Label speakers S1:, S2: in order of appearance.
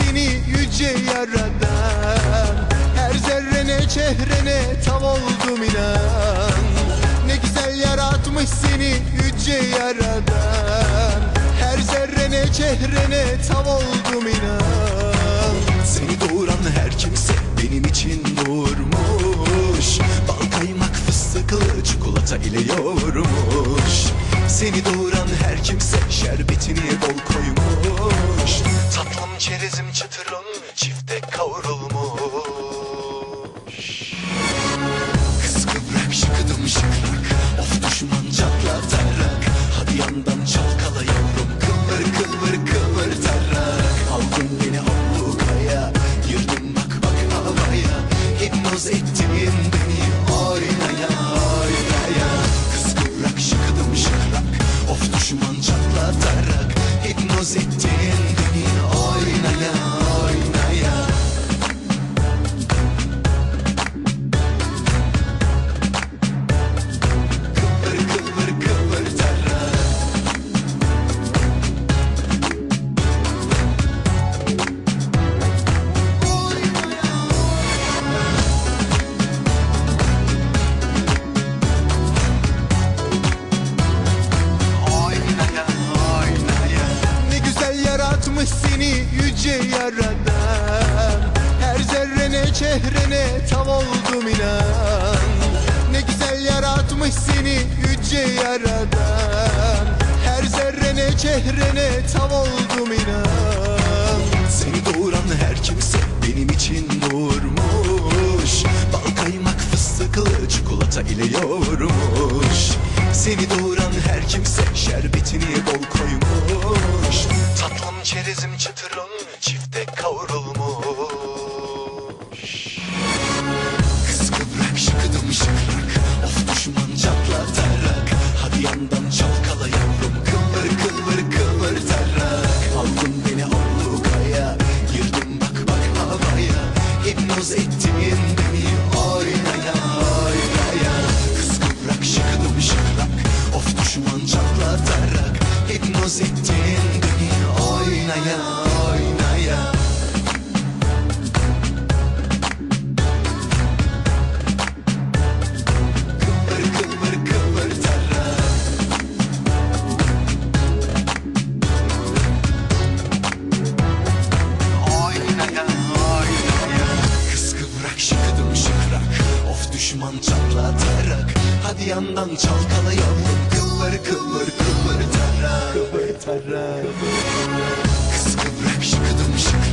S1: seni yüce yaradan. Her zerrene çehrene tav oldum inan. Ne güzel yaratmış seni yüce yaradan. Her zerrene çehrene tav oldum inan.
S2: Seni doğuran her kimse benim için doğurmuş Bal kaymak fıstıklı çikolata ile yoğurmuş. Seni doğuran her kimse şerbetini bol koymuş Çerezim çıtırım çifte kavrulmuş. Kız kıvrak şıkıdım şıkrak Of düşman çatlatarak Hadi yandan çalkala yavrum. Kıvır kıvır kıvır tarak Aldın beni ablukaya. Girdim bak bak havaya. Hipnoz ettin beni Oynaya oynaya. Kız kıvrak şıkıdım şıkrak Of düşman çatlatarak Hipnoz ettin
S1: yüce yaradan. Her zerrene çehrene tav oldum inan. Ne güzel yaratmış seni yüce yaradan. Her zerrene çehrene tav oldum inan.
S2: Seni doğuran her kimse benim için doğurmuş Bal kaymak fıstıklı çikolata ile yoğurmuş. Seni doğuran her kimse şerbetini çerezim çıtırım çifte Hadi yandan çalkala yavrum Kıvır kıvır kıvır tarak Kıvır tarak Kız kıvrak şıkıdım şıkrak